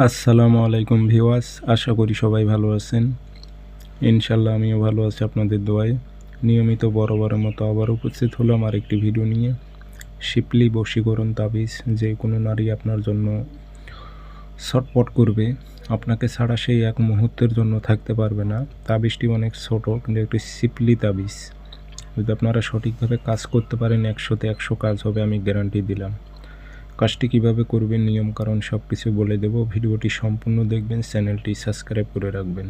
আসসালামু আলাইকুম ভিওয়াস আশা করি সবাই ভালো আছেন। ইনশাল্লাহ আমিও ভালো আছি আপনাদের দোয়ায়। নিয়মিত বরাবরের মতো আবার উপস্থিত হলাম আর একটি ভিডিও নিয়ে। শিপলি বশীকরণ তাবিজ যে কোনো নারী আপনার জন্য ছটপট করবে, আপনাকে ছাড়া সেই এক মুহূর্তের জন্য থাকতে পারবে না। তাবিজটি অনেক ছোট, কিন্তু একটি শিপলি তাবিজ। যদি আপনারা সঠিকভাবে কাজ করতে পারেন, একশোতে একশো কাজ হবে, আমি গ্যারান্টি দিলাম। কাজটি কীভাবে করবেন, নিয়ম কারণ সব কিছু বলে দেব। ভিডিওটি সম্পূর্ণ দেখবেন, চ্যানেলটি সাবস্ক্রাইব করে রাখবেন।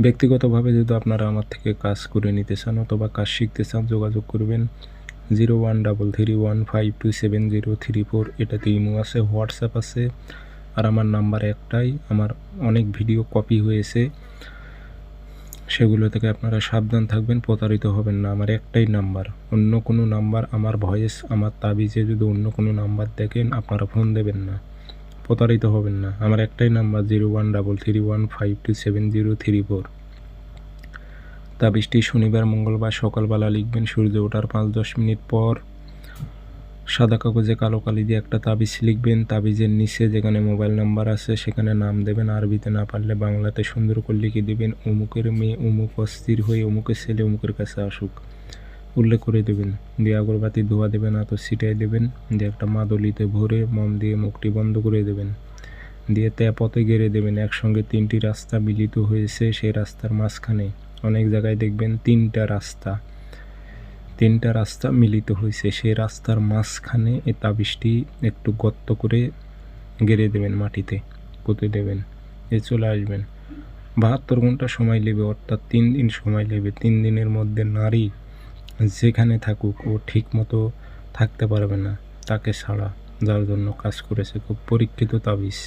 ব্যক্তিগতভাবে যদি আপনারা আমার থেকে কাজ করে নিতে চান অথবা কাজ শিখতে চান, যোগাযোগ করবেন zero one double three one five two seven zero three four. এটাতে ইমো আছে, হোয়াটসঅ্যাপ আছে। আর আমার নাম্বার একটাই। আমার অনেক ভিডিও কপি হয়েছে। সেগুলো থেকে আপনারা সাবধান থাকবেন, প্রতারিত হবেন না। আমার একটাই নাম্বার, অন্য কোনো নাম্বার আমার ভয়েস, আমার তাবিজে যদি অন্য কোনো নাম্বার দেখেন, আপনারা ফোন দেবেন না। প্রতারিত হবেন না। আমার একটাই number zero one double three one five two seven zero three four. তাবিজটি শনিবার, মঙ্গলবার সকালবেলা লিখবেন, সূর্য ওঠার পাঁচ দশ মিনিট পর সাদা কাগজে কালো কালি দিয়ে একটা তাবিজ লিখবেন। তাবিজের নিচে যেখানে মোবাইল নাম্বার আছে, সেখানে নাম দেবেন। আরবিতে না পারলে বাংলাতে সুন্দর করে লিখে দেবেন, অমুকের মেয়ে অমুক অস্থির হয়ে অমুকের ছেলে অমুকের কাছে আসুক। উল্লেখ করে দেবেন। দিয়ে আগরবাতি ধোয়া দেবেন আতো ছিটাই দেবেন। দিয়ে একটা মাদলিতে ভরে মম দিয়ে মুখটি বন্ধ করে দেবেন। দিয়ে পথে গেড়ে দেবেন, একসঙ্গে তিনটি রাস্তা মিলিত হয়েছে সেই রাস্তার মাঝখানে। অনেক জায়গায় দেখবেন তিনটা রাস্তা। তিনটা রাস্তা মিলিত হয়েছে। সেই রাস্তার মাঝখানে এ তাবিজটি একটু গর্ত করে গেড়ে দেবেন, মাটিতে পুঁতে দেবেন, এ চলে আসবেন। বাহাত্তর ঘণ্টা সময় নেবে, অর্থাৎ তিন দিন সময় নেবে। তিন দিনের মধ্যে নারী যেখানে থাকুক, ও ঠিক মতো থাকতে পারবে না তাকে ছাড়া। যার জন্য কাজ করেছে খুব পরীক্ষিত তাবিজ।